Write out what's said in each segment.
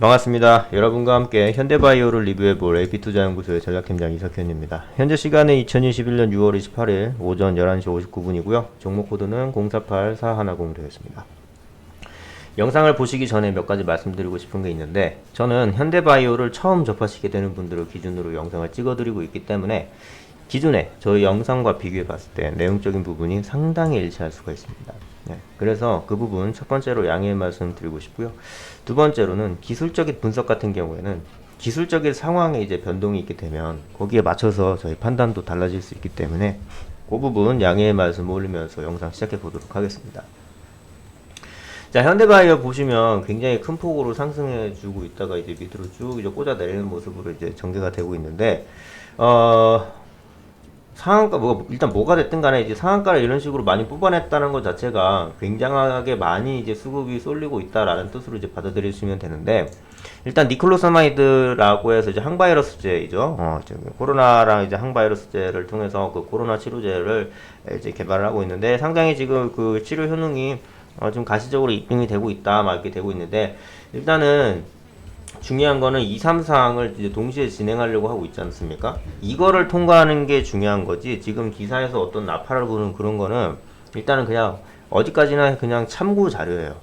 반갑습니다. 여러분과 함께 현대바이오를 리뷰해볼 AP투자연구소의 전략팀장 이석현입니다. 현재 시간은 2021년 6월 28일 오전 11시 59분이고요. 종목 코드는 048410 되었습니다. 영상을 보시기 전에 몇 가지 말씀드리고 싶은 게 있는데 저는 현대바이오를 처음 접하시게 되는 분들을 기준으로 영상을 찍어드리고 있기 때문에 기존에 저희 영상과 비교해 봤을 때 내용적인 부분이 상당히 일치할 수가 있습니다. 네, 그래서 그 부분 첫 번째로 양해의 말씀 드리고 싶고요. 두 번째로는 기술적인 분석 같은 경우에는 기술적인 상황에 이제 변동이 있게 되면 거기에 맞춰서 저희 판단도 달라질 수 있기 때문에 그 부분 양해의 말씀 올리면서 영상 시작해 보도록 하겠습니다. 자, 현대바이오 보시면 굉장히 큰 폭으로 상승해 주고 있다가 이제 밑으로 쭉 이제 꽂아 내리는 모습으로 이제 전개가 되고 있는데, 어, 상한가, 뭐, 일단 뭐가 됐든 간에 이제 상한가를 이런 식으로 많이 뽑아냈다는 것 자체가 굉장하게 많이 이제 수급이 쏠리고 있다라는 뜻으로 이제 받아들이시면 되는데, 일단 니클로사마이드라고 해서 이제 항바이러스제이죠. 어, 지금 코로나랑 이제 항바이러스제를 통해서 그 코로나 치료제를 이제 개발을 하고 있는데, 상당히 지금 그 치료 효능이 어, 좀 가시적으로 입증이 되고 있다, 막 이렇게 되고 있는데, 일단은 중요한 거는 2, 3 사항을 이제 동시에 진행하려고 하고 있지 않습니까? 이거를 통과하는 게 중요한 거지, 지금 기사에서 어떤 나팔을 부는 그런 거는 일단은 그냥 어디까지나 그냥 참고 자료예요.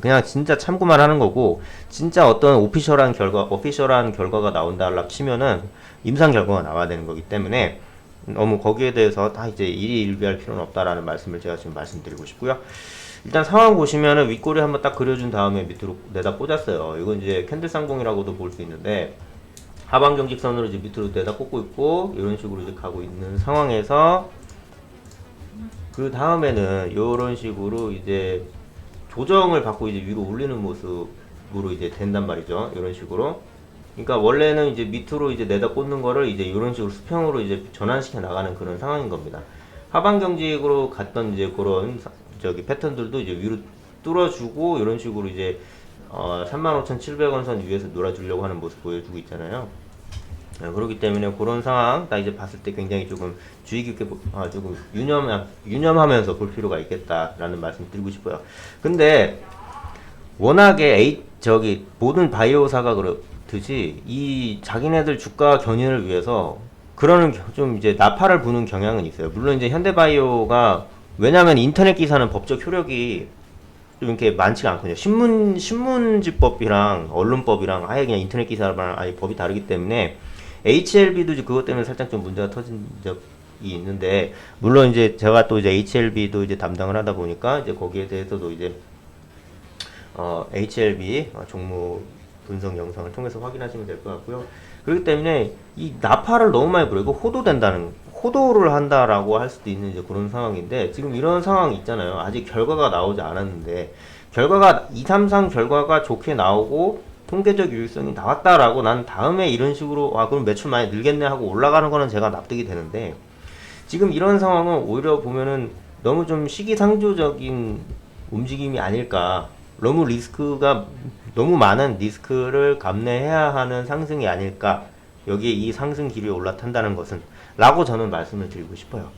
그냥 진짜 참고만 하는 거고, 진짜 어떤 오피셜한 결과, 오피셜한 결과가 나온다라 치면은 임상 결과가 나와야 되는 거기 때문에 너무 거기에 대해서 다 이제 일희일비할 필요는 없다라는 말씀을 제가 지금 말씀드리고 싶고요. 일단 상황 보시면은 윗꼬리 한번 딱 그려준 다음에 밑으로 내다 꽂았어요. 이건 이제 캔들 쌍봉이라고도 볼 수 있는데 하방 경직선으로 이제 밑으로 내다 꽂고 있고 이런 식으로 이제 가고 있는 상황에서 그 다음에는 이런 식으로 이제 조정을 받고 이제 위로 올리는 모습으로 이제 된단 말이죠. 이런 식으로. 그러니까 원래는 이제 밑으로 이제 내다 꽂는 거를 이제 이런 식으로 수평으로 이제 전환시켜 나가는 그런 상황인 겁니다. 하방 경직으로 갔던 이제 그런 사- 저기 패턴들도 이제 위로 뚫어주고 이런 식으로 이제 어 35,700원 선 위에서 놀아주려고 하는 모습 보여주고 있잖아요. 네, 그렇기 때문에 그런 상황 딱 이제 봤을 때 굉장히 조금 주의 깊게 보- 아, 조금 유념 유념하면서 볼 필요가 있겠다라는 말씀 드리고 싶어요. 근데 워낙에 A 저기 모든 바이오사가 그렇듯이 이 자기네들 주가 견인을 위해서 겨- 좀 이제 나팔을 부는 경향은 있어요. 물론 이제 현대바이오가 왜냐하면 인터넷 기사는 법적 효력이 좀 이렇게 많지가 않거든요. 신문 신문지법이랑 언론법이랑 아예 그냥 인터넷 기사랑 아예 법이 다르기 때문에 HLB도 그것 때문에 살짝 좀 문제가 터진 적이 있는데 물론 이제 제가 또 이제 HLB도 이제 담당을 하다 보니까 이제 거기에 대해서도 이제 어, HLB 어, 종목 분석 영상을 통해서 확인하시면 될 것 같고요. 그렇기 때문에 이 나파를 너무 많이 부리고 호도된다는 호도를 한다라고 할 수도 있는 이제 그런 상황인데 지금 이런 상황이 있잖아요. 아직 결과가 나오지 않았는데 결과가 2, 3, 3 결과가 좋게 나오고 통계적 유효성이 나왔다라고 난 다음에 이런 식으로 아 그럼 매출 많이 늘겠네 하고 올라가는 거는 제가 납득이 되는데 지금 이런 상황은 오히려 보면은 너무 좀 시기상조적인 움직임이 아닐까. 너무 리스크가 너무 많은 리스크를 감내해야 하는 상승이 아닐까. 여기에 이 상승 기류에 올라탄다는 것은 라고 저는 말씀을 드리고 싶어요.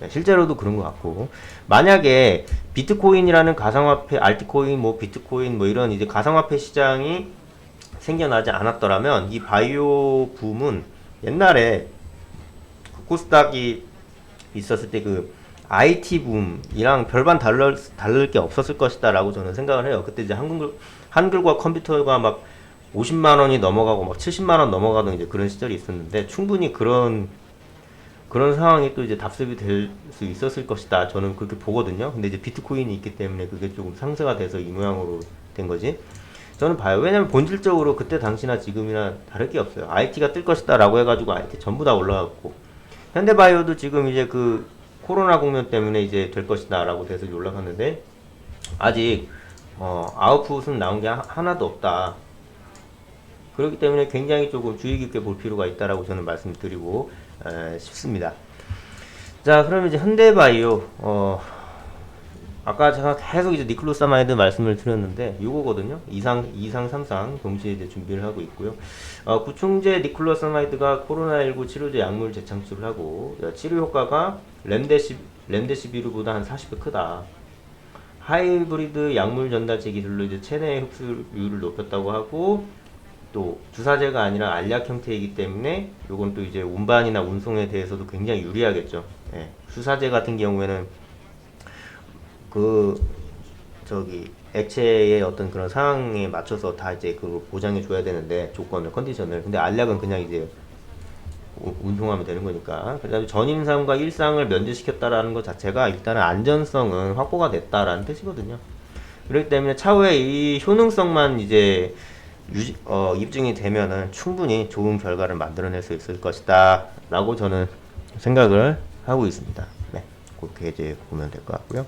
네, 실제로도 그런 것 같고 만약에 비트코인이라는 가상화폐 알트코인 뭐 비트코인 뭐 이런 이제 가상화폐 시장이 생겨나지 않았더라면 이 바이오 붐은 옛날에 코스닥이 있었을 때 그 IT 붐이랑 별반 다를 다를 게 없었을 것이다 라고 저는 생각을 해요. 그때 이제 한글 한글과 컴퓨터가 막 50만 원이 넘어가고 막 70만 원 넘어가던 이제 그런 시절이 있었는데 충분히 그런 그런 상황이 또 이제 답습이 될 수 있었을 것이다. 저는 그렇게 보거든요. 근데 이제 비트코인이 있기 때문에 그게 조금 상승화 돼서 이 모양으로 된 거지. 저는 봐요. 왜냐면 본질적으로 그때 당시나 지금이나 다를 게 없어요. IT가 뜰 것이다 라고 해가지고 IT 전부 다 올라갔고. 현대바이오도 지금 이제 그 코로나 국면 때문에 이제 될 것이다 라고 돼서 올라갔는데, 아직, 어, 아웃풋은 나온 게 하- 하나도 없다. 그렇기 때문에 굉장히 조금 주의 깊게 볼 필요가 있다라고 저는 말씀드리고 에, 싶습니다. 자, 그러면 이제 현대바이오 어, 아까 제가 계속 이제 니클로사마이드 말씀을 드렸는데 요거거든요. 2상, 2상, 3상 동시에 이제 준비를 하고 있고요. 어, 구충제 니클로사마이드가 코로나19 치료제 약물 재창출을 하고 어, 치료 효과가 렘데시, 렘데시비르보다 한 40배 크다. 하이브리드 약물 전달제 기술로 이제 체내 흡수율을 높였다고 하고 또 주사제가 아니라 알약 형태이기 때문에 요건 또 이제 운반이나 운송에 대해서도 굉장히 유리하겠죠. 예. 주사제 같은 경우에는 그 저기 액체의 어떤 그런 상황에 맞춰서 다 이제 그 보장해 줘야 되는데 조건을 컨디션을 근데 알약은 그냥 이제 우- 운송하면 되는 거니까 그다음에 전임상과 일상을 면제시켰다라는 것 자체가 일단은 안전성은 확보가 됐다라는 뜻이거든요. 그렇기 때문에 차후에 이 효능성만 이제 유지, 어, 입증이 되면은 충분히 좋은 결과를 만들어낼 수 있을 것이다 라고 저는 생각을 하고 있습니다. 네, 그렇게 이제 보면 될 것 같고요.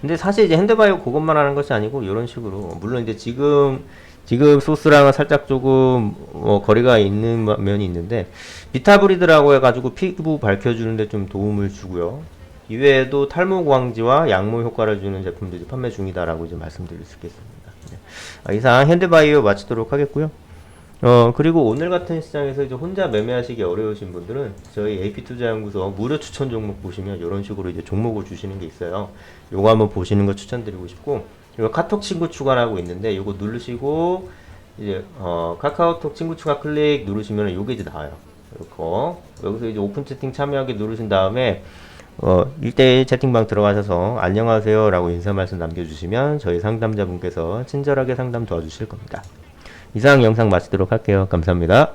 근데 사실 이제 핸드바이오 그것만 하는 것이 아니고 이런 식으로 물론 이제 지금 지금 소스랑은 살짝 조금 어, 거리가 있는 마- 면이 있는데 비타브리드라고 해가지고 피부 밝혀주는데 좀 도움을 주고요. 이외에도 탈모 광지와 양모 효과를 주는 제품도 이제 판매 중이다라고 이제 말씀드릴 수 있겠습니다. 네. 아, 이상 핸드바이오 마치도록 하겠고요. 어 그리고 오늘 같은 시장에서 이제 혼자 매매하시기 어려우신 분들은 저희 AP 투자연구소 무료 추천 종목 보시면 이런 식으로 이제 종목을 주시는 게 있어요. 요거 한번 보시는 거 추천드리고 싶고 이거 카톡 친구 추가라고 있는데 요거 누르시고 이제 어 카카오톡 친구 추가 클릭 누르시면 요게 이제 나와요. 이거 여기서 이제 오픈 채팅 참여하기 누르신 다음에 어 1대1 채팅방 들어가셔서 안녕하세요 라고 인사 말씀 남겨주시면 저희 상담자분께서 친절하게 상담 도와주실 겁니다. 이상 영상 마치도록 할게요. 감사합니다.